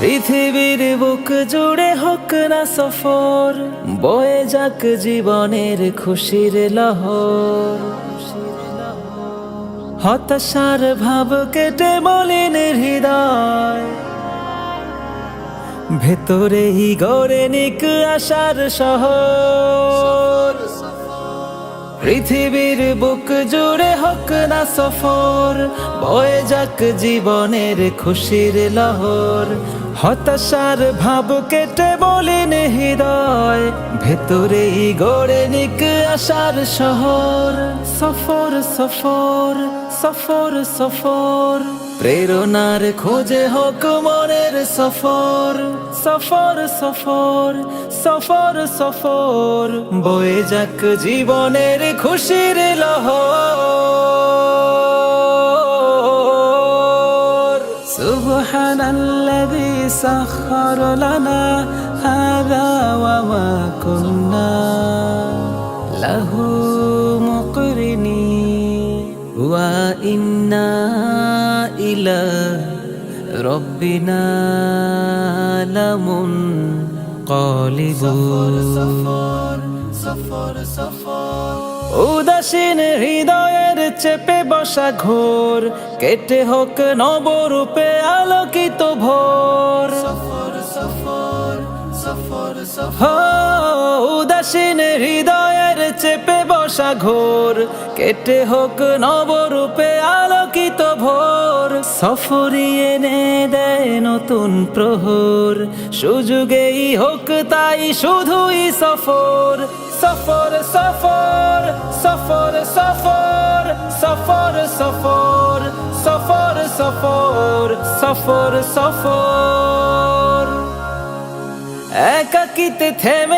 পৃথিবীর বুক জুড়ে হোক না সফর, বয়ে যাক জীবনের খুশির লহর। হতাশার ভাব কেটে বলেন হৃদয়। ভেতরেই গড়ে নিক আশার শহর। পৃথিবীর বুক জুড়ে হোক না সফর, বয়ে যাক জীবনের খুশির লহর। হতাশার ভাব কেটে বলেন হৃদয়, ভেতরেই গড়ে নিক আশার শহর। সফর সফর সফর সফর, প্রেরণার খোঁজে হোক মনের সফর। সফর সফর সফর সফর বয়ে যাক জীবনের খুশির লহর سبحان الذي سخر لنا هذا وما كنا له مقرنين وإنا إلى ربنا لمنقلبون উদাসীন হৃদয়ের চেপে বসা ঘোর কেটে হোক নবরূপে আলোকিত ভোর। সফর সফর সফর উদাসীন চেপে ঘোর কেটে হোক নবরূপে আলোকিত ভোর। সফরিয়ে নে দেয় নতুন প্রহর। সুযোগেই হোক তাই শুধুই সফর। সফর সফর সফর সফর সফর সফর সফর সফর সফর সফর। একাকিতে থেমে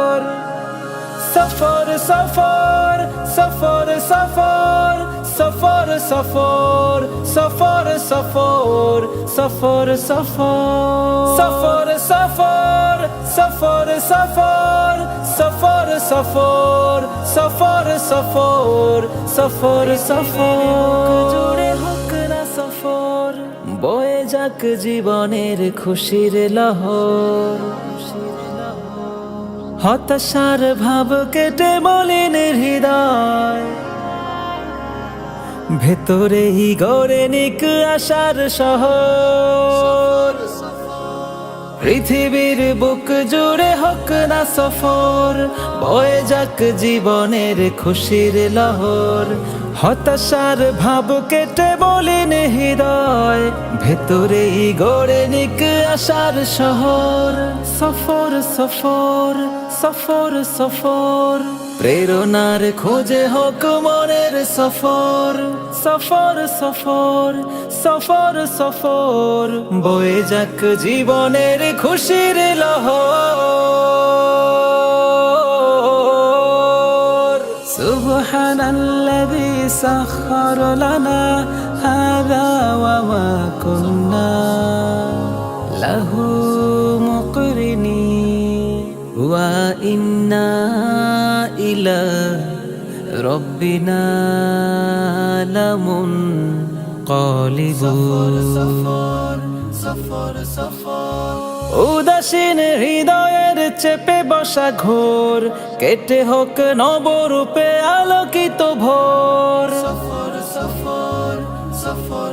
সফর সফর সফর সফর সফর সফর সফর সফর সফর সফর সফর সফর সফর সফর সফর সফর সফর সফর সফর জুড়ে হোক না সফর বয়ে যাক জীবনের খুশির লহর হতাশার ভাব কেটে বলেন হৃদয়। ভেতরেই গড়ে নিক আশার শহর পৃথিবীর বুক জুড়ে হোক না সফর, বয়ে যাক জীবনের খুশির লহর। হতাশার ভাব কেটে বলেন হৃদয় ভেতরে গড়ে নিক আশার শহর। সফর সফর সফর সফর। প্রেরণার খোঁজে হোক মনের সফর। সফর সফর সফর সফর। বয়ে যাক জীবনের খুশির লহর। সুবহানাল্লাযী সাখখার লানা হাযা ওয়া মা কুন্না। লাহু মুকরিনি। ওয়া ইন্না إلى ربنا لمنقلبون উদাসীন হৃদয়ের চেপে বসা ঘোর কেটে হোক নবরূপে আলোকিত ভোর হো,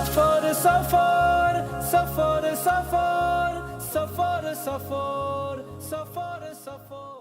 Safar, safar, safar, safar, safar, safar, safar, suffer.